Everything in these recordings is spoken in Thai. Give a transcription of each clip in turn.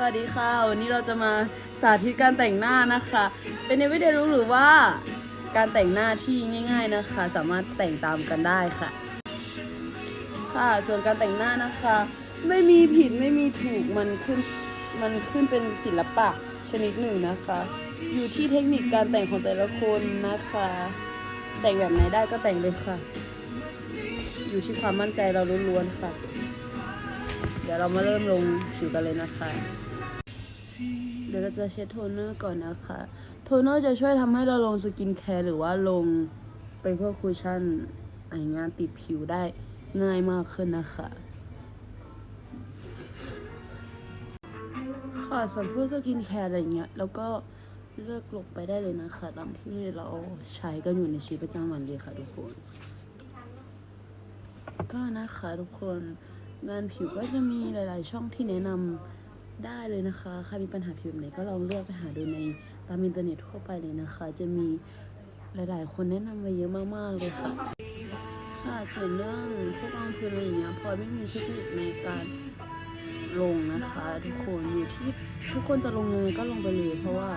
สวัสดีค่ะ วันนี้เราจะมาสาธิตการแต่งหน้านะคะ เป็นในวิดีโอรู้หรือว่าการแต่งหน้าที่ง่าย ๆนะคะ สามารถแต่งตามกันได้ค่ะ ค่ะส่วนการแต่งหน้านะคะ ไม่มีผิดไม่มีถูกมันขึ้นมันขึ้นเป็นศิลปะชนิดหนึ่งนะคะ อยู่ที่เทคนิคการแต่งของแต่ละคนนะคะ แต่งแบบไหนได้ก็แต่งเลยค่ะ อยู่ที่ความมั่นใจเราล้วนๆค่ะ เดี๋ยวเรามาเริ่มลงผิวกันเลยนะคะ เดี๋ยวเราจะเช็ดโทนเนอร์ก่อนนะคะ โทนเนอร์จะช่วยทำให้เราลงสกินแคร์หรือว่าลงเป็นพวกคุชชั่นอะไรงานติดผิวได้ง่ายมากขึ้นนะคะ ค่ะส่วนพวกสกินแคร์อะไรเงี้ย แล้วก็เลือกลงไปได้เลยนะคะ ตามที่เราใช้กันอยู่ในชีวิตประจำวันเลยค่ะทุกคน ก็นะคะทุกคนงานผิวก็จะมีหลาย ๆ ช่องที่แนะนำ ได้เลยนะคะ ใครมีปัญหาผิวไหนก็ลองเลือกไปหาดูในตามอินเทอร์เน็ตทั่วไปเลยนะคะ จะมีหลาย ๆ คนแนะนำไว้เยอะมากๆเลยค่ะ ค่ะส่วนเรื่องพวกรองพื้นอะไรอย่างเงี้ยพอไม่มีเทคนิคในการลงนะคะ ทุกคนอยู่ที่ทุกคนจะลงยังไงก็ลงไปเลยเพราะว่า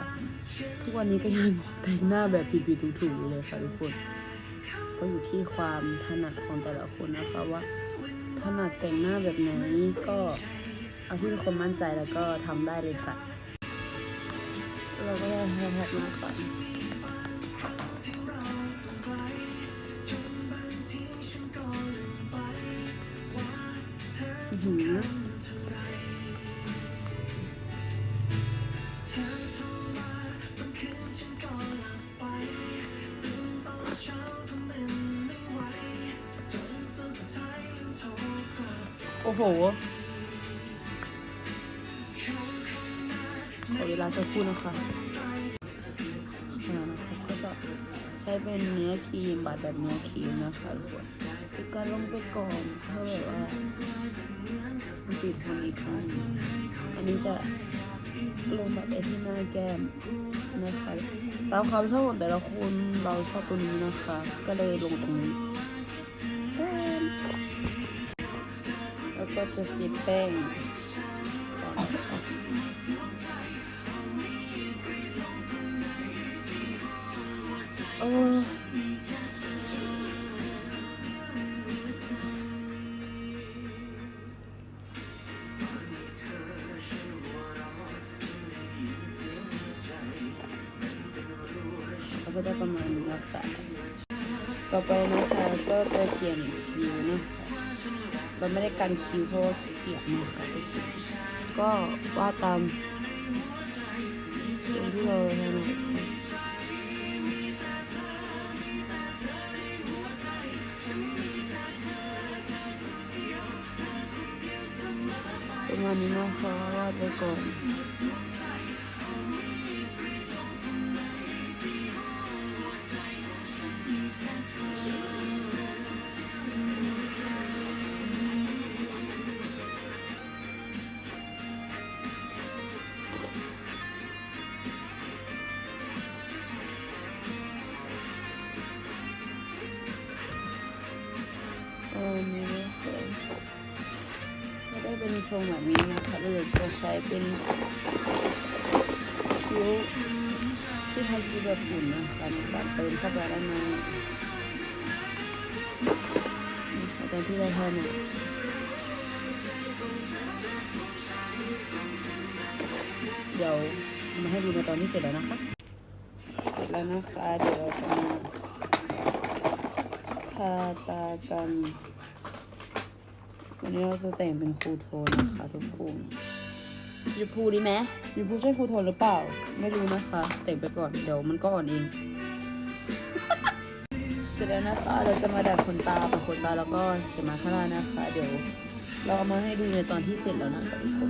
ทุกวันนี้ก็ยังแต่งหน้าแบบผิดๆถูกๆอยู่เลยค่ะทุกคน ก็อยู่ที่ความถนัดของแต่ละคนนะคะว่าถนัดแต่งหน้าแบบไหนก็ เอาที่ทุกคนมั่นใจแล้วก็ทำได้เลยค่ะ เราก็ได้แฮชแท็กมาก่อนอื้อหือโอ้โห อเวลาสักครู่นะคะค่ะก็จะใช้เป็นเนื้อครีมบัตรแบบเนื้อครีมนะคะทุกคนคือการลงไปก่อนเพื่อแบบว่ามันปิดทำอีกครั้งหนึ่งอันนี้จะลงแบบไอที่หน้าแก้มนะคะตามความชอบของแต่ละคนเราชอบตัวนี้นะคะ ก็เลยลงตรงนี้แป้งแล้วก็จะสีแป้ง ก็จะได้ประมาณนี้นะคะต่อไปนะคะก็จะเขียนคิวนะคะเราไม่ได้กันคิวเพราะว่าเกียจนะคะก็วาดตามสิ่งที่เราถนัดประมาณนี้นะคะวาดไปก่อน เป็นทรงแบบนี้นะคะเราจะใช้เป็นคิ้วที่ให้คิ้วแบบฝุ่นนะคะในการเติมเข้าไปด้านในนี่ค่ะตอนที่เราทำเนี่ยเดี๋ยวมาให้ดูในตอนที่เสร็จแล้วนะคะ เสร็จแล้วนะคะ เดี๋ยวเราจะมาทาตากัน วันนี้เราจะแต่งเป็นคูลโทนนะคะทุกคนสีชมพูดีไหมสีชมพูใช่คูลโทนหรือเปล่า ไม่รู้นะคะ แต่งไปก่อน เดี๋ยวมันก็อ่อนเอง เสร็จแล้วนะคะ เราจะมาดัดขนตาปะขนตาแล้วก็เขียนมาข้างล่างนะคะ เดี๋ยวเราเอามาให้ดูในตอนที่เสร็จแล้วนะคะทุกคน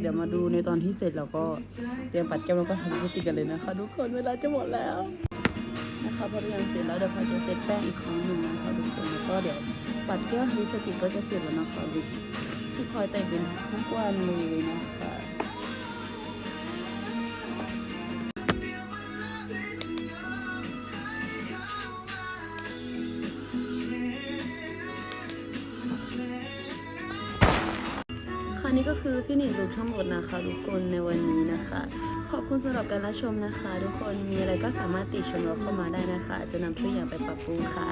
เดี๋ยวมาดูในตอนที่เสร็จเราก็เตรียมปัดแก้มแล้วก็ทำพฤติกันเลยนะคะทุกคนเวลาจะหมดแล้วนะคะพอเรียนเสร็จแล้วเดี๋ยวพอจะเซตแป้งอีกครั้งหนึ่งนะคะทุกคนแล้วก็เดี๋ยวปัดแก้วลิสติกก็จะเสร็จแล้วนะคะลุกที่คอยแต่งเป็นทุกวันเลยนะคะ ค่ะนี่ก็คือฟินิชลุกทั้งหมดนะคะ ทุกคนในวันนี้นะคะ ขอบคุณสำหรับการรับชมนะคะ ทุกคนมีอะไรก็สามารถติชมเราเข้ามาได้นะคะ จะนำทุกอย่างไปปรับปรุงค่ะ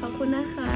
ขอบคุณนะคะ